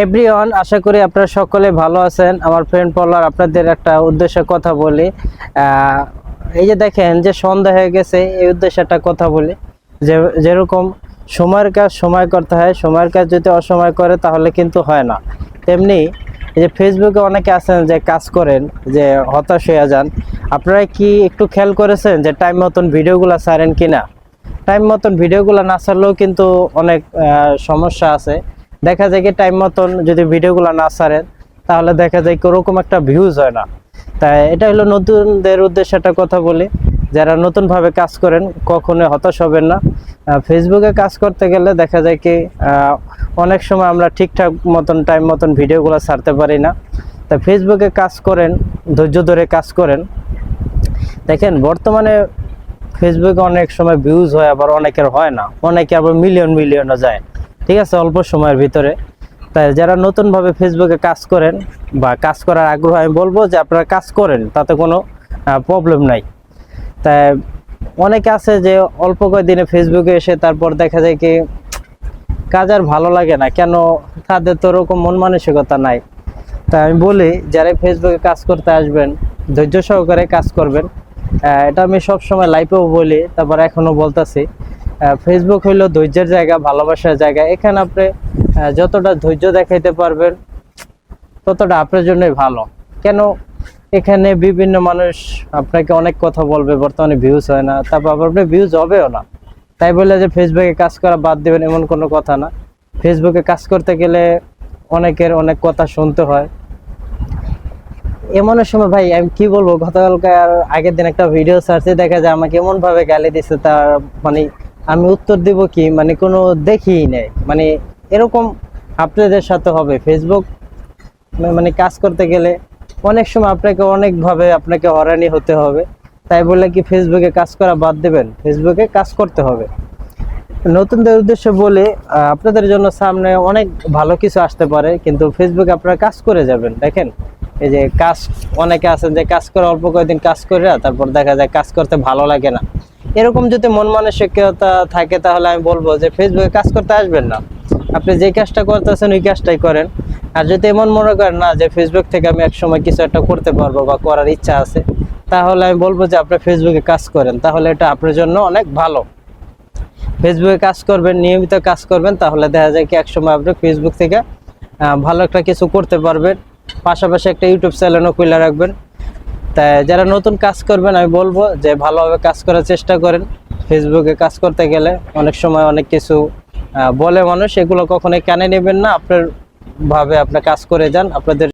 Everyone আশা করি আপনারা সকলে ভালো আছেন। আমার ফ্রেন্ড পলার আপনাদের একটা উদ্দেশ্যে কথা বলি। এই যে দেখেন যে সন্ধ্যা হয়ে গেছে, এই উদ্দেশ্যে একটা কথা বলি। যে, যেরকম সময়ের কাজ সময় করতে হয়, সময়ের কাজ যদি অসময় করে, তাহলে কিন্তু হয় না। তেমনি এই যে ফেসবুকে অনেকে আছেন যে কাজ করেন, যে হতাশ হয়ে যান। আপনারা কি একটু খেয়াল করেছেন যে টাইম মতন ভিডিওগুলো ছাড়েন কিনা? টাইম মতন ভিডিওগুলো না ছাড়লেও কিন্তু অনেক সমস্যা আছে। দেখা যায় কি টাইম মতন যদি ভিডিওগুলো না ছাড়েন, তাহলে দেখা যায় ওরকম একটা ভিউজ হয় না। তাই এটা হলো নতুনদের উদ্দেশ্যে একটা কথা বলি, যারা নতুনভাবে কাজ করেন কখনোই হতাশ হবেন না। ফেসবুকে কাজ করতে গেলে দেখা যায় কি অনেক সময় আমরা ঠিকঠাক মতন টাইম মতন ভিডিওগুলো ছাড়তে পারি না। তা ফেসবুকে কাজ করেন, ধৈর্য ধরে কাজ করেন। দেখেন, বর্তমানে ফেসবুকে অনেক সময় ভিউজ হয়, আবার অনেকের হয় না। অনেকে আবার মিলিয়ন মিলিয়নও যায়। ঠিক আছে, অল্প সময়ের ভিতরে। তাই যারা নতুনভাবে ফেসবুকে কাজ করেন বা কাজ করার আগ্রহ, আমি বলব যে আপনারা কাজ করেন, তাতে কোনো প্রবলেম নাই। তাই অনেকে আছে যে অল্প কয়েকদিনে ফেসবুকে এসে তারপর দেখা যায় কি কাজ আর ভালো লাগে না, কেন তাদের তো ওরকম মন মানসিকতা নাই। তাই আমি বলি, যারা ফেসবুকে কাজ করতে আসবেন, ধৈর্য সহকারে কাজ করবেন। এটা আমি সব সময় লাইভেও বলি, তারপর এখনও বলতেছি। ফেসবুক হইল ধৈর্যের জায়গা, ভালোবাসার জায়গা। এখানে আপনি যতটা ধৈর্য দেখাইতে পারবেন, ততটা আপনার জন্যই ভালো। কেন? এখানে বিভিন্ন মানুষ আপনাকে অনেক কথা বলবে, বর্তমানে ভিউজ হয় না, তারপর আবার আপনি ভিউজ হবেও না। তাই বলে যে ফেসবুকে কাজ করা বাদ দেবেন, এমন কোনো কথা না। ফেসবুকে কাজ করতে গেলে অনেকের অনেক কথা শুনতে হয়। এমন সময়, ভাই, আমি কি বলব? গতকালকে আর আগের দিন একটা ভিডিও সার্চে দেখা যায়, আমাকে এমনভাবে গালি দিছে তার মানে আমি উত্তর দিব কি? মানে কোনো দেখিই নেই। মানে এরকম আপনাদের সাথে হবে। ফেসবুক মানে কাজ করতে গেলে অনেক সময় আপনাকে অনেকভাবে আপনাকে হরানি হতে হবে। তাই বলে কি ফেসবুকে কাজ করা বাদ দেবেন? ফেসবুকে কাজ করতে হবে। নতুনদের উদ্দেশ্যে বলে আপনাদের জন্য সামনে অনেক ভালো কিছু আসতে পারে, কিন্তু ফেসবুকে আপনারা কাজ করে যাবেন। দেখেন, এই যে কাজ, অনেকে আছেন যে কাজ করে অল্প কয়েকদিন কাজ করে তারপর দেখা যায় কাজ করতে ভালো লাগে না। এরকম যদি মন মানসিকতা থাকে, তাহলে আমি বলব যে ফেসবুকে কাজ করতে আসবেন না। আপনি যে কাজটা করতেছেন, ওই কাজটাই করেন। আর যদি এমন মনে করেন না যে ফেসবুক থেকে আমি এক সময় কিছু একটা করতে পারব বা করার ইচ্ছা আছে, তাহলে আমি বলব যে আপনি ফেসবুকে কাজ করেন। তাহলে এটা আপনার জন্য অনেক ভালো। ফেসবুকে কাজ করবেন, নিয়মিত কাজ করবেন, তাহলে দেখা যায় কি একসময় আপনি ফেসবুক থেকে ভালো একটা কিছু করতে পারবেন। পাশাপাশি একটা ইউটিউব চ্যানেলও খুলে রাখবেন। তাই যারা নতুন কাজ করবেন, আমি বলব যে ভালোভাবে কাজ করার চেষ্টা করেন। ফেসবুকে কাজ করতে গেলে অনেক সময় অনেক কিছু বলে মানুষ। এগুলো কখনোই কানে নেবেন না। আপনার ভাবে আপনার কাজ করে যান। আপনাদের